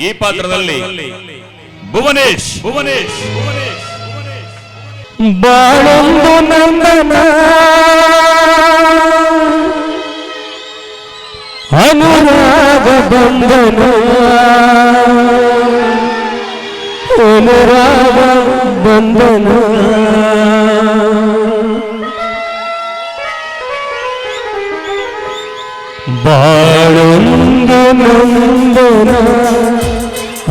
ಈ ಪಾತ್ರದಲ್ಲಿ ಭುವನೇಶ್ ಭುವನೇಶ್ ಬಾಳೊಂದು ನಂದನ ಅನುರಾಗ ಬಂಧನ ಅನುರಾಗ ಬಂಧನ പാടുന്നു നന്ദന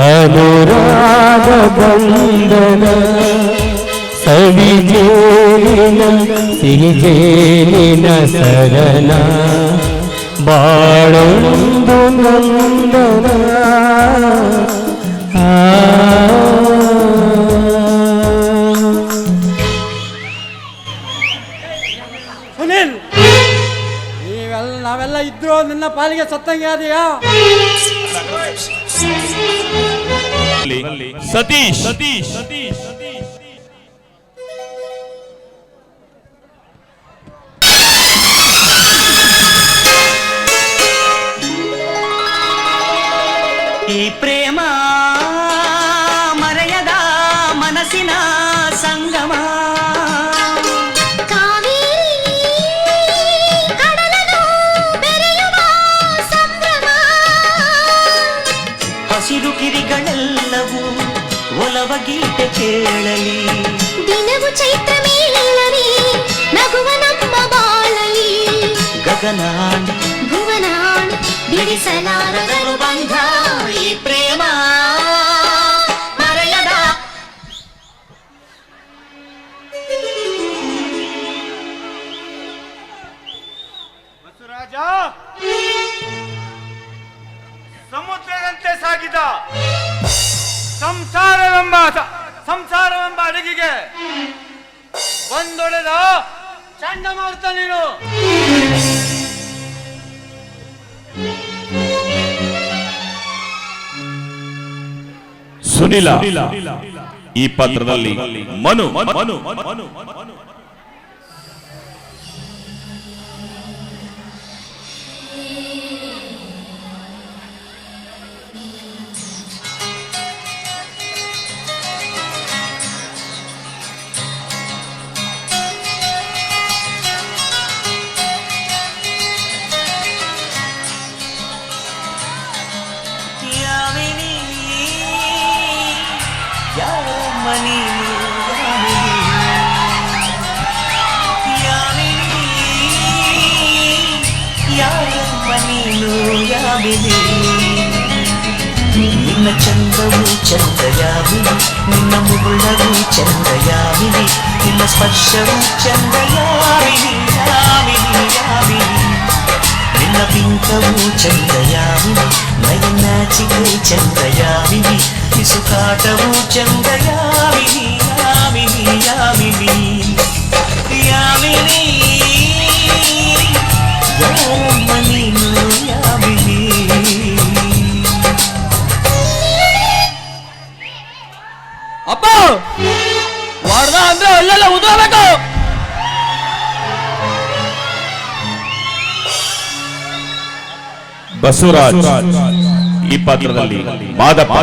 അനുരാഗ ബന്ധന സവിജേലിന സിരിജേലിന സരന പാടുന്നു ನೀವೆಲ್ಲ ನಾವೆಲ್ಲ ಇದ್ರು ನಿನ್ನ ಪಾಲಿಗೆ ಸತ್ತಂಗೆ ಅದೆಯಾ ಸತೀಶ್ ಸತೀಶ್ ಸತೀಶ್ ಈ ಪ್ರೇಮ ಕೇಳಲಿ ದಿನವು ಚೈತ್ರ ಮೇಳಲಿ ನಗುವ ನಮ್ಮ ಬಾಳಲಿ. ಗಗನಾಡಿ ಭುವನಾಡು ಬಿಡಿಸಲಾರದರು ಬಂಧ ಈ ಪ್ರೇಮ. ಮರೆಯದ. ಬಸವರಾಜ ಸಮುದ್ರದಂತೆ ಸಾಗಿದ ಸಂಸಾರವೆಂಬ ಸ- ಸಂಸಾರವೆಂಬ ಅಡಗಿಗೆ ಬಂದೊಡೆದ ಚಂಡಮಾರುತ ನೀನು. ಸುನಿಲ ಈ ಪಾತ್ರದಲ್ಲಿ ಮನು ಮನು ಮನು ಯಾವಿನಿ ಯಾವಿನಿ ನಿನ್ನ ಚಂದವು ಚಂದ ಯಾವಿನಿ ನಿನ್ನ ಮುಗುಳವು ಚಂದ ಯಾವಿನಿ ನಿನ್ನ ಸ್ಪರ್ಶವು ಚಂದ ಬಸವರಾಜ್ ಈ ಪಾತ್ರದಲ್ಲಿ ಮಾದಪ್ಪ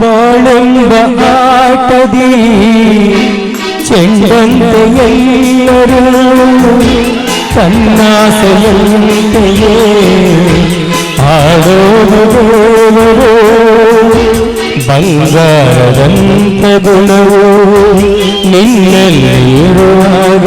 ಬಾಳೆಂಬ ಆಟದಿ ಚೆಂಡಂತೆ ಎಲ್ಲರೂ ಕನ್ನಾಸೆಯಂತೆಯೇ ಆಡೋದು ದೇವರು ಬಂಗಾರದಂತ ಗುಣವು ನಿನ್ನಲ್ಲಿ ಇರುವಾಗ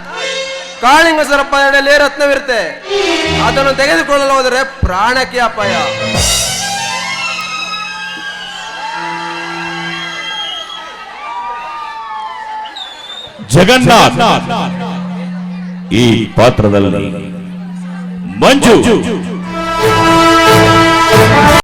ಕಾಳಿಂಗ ಸರಪಳಿಯಲ್ಲಿ ರತ್ನವಿರುತ್ತೆ. ಅದನ್ನು ತೆಗೆದುಕೊಳ್ಳಲು ಹೋದರೆ ಪ್ರಾಣಕ್ಕೆ ಅಪಾಯ. ಜಗನ್ನಾಥ. ಈ ಪಾತ್ರದಲ್ಲಿ ಮಂಜು.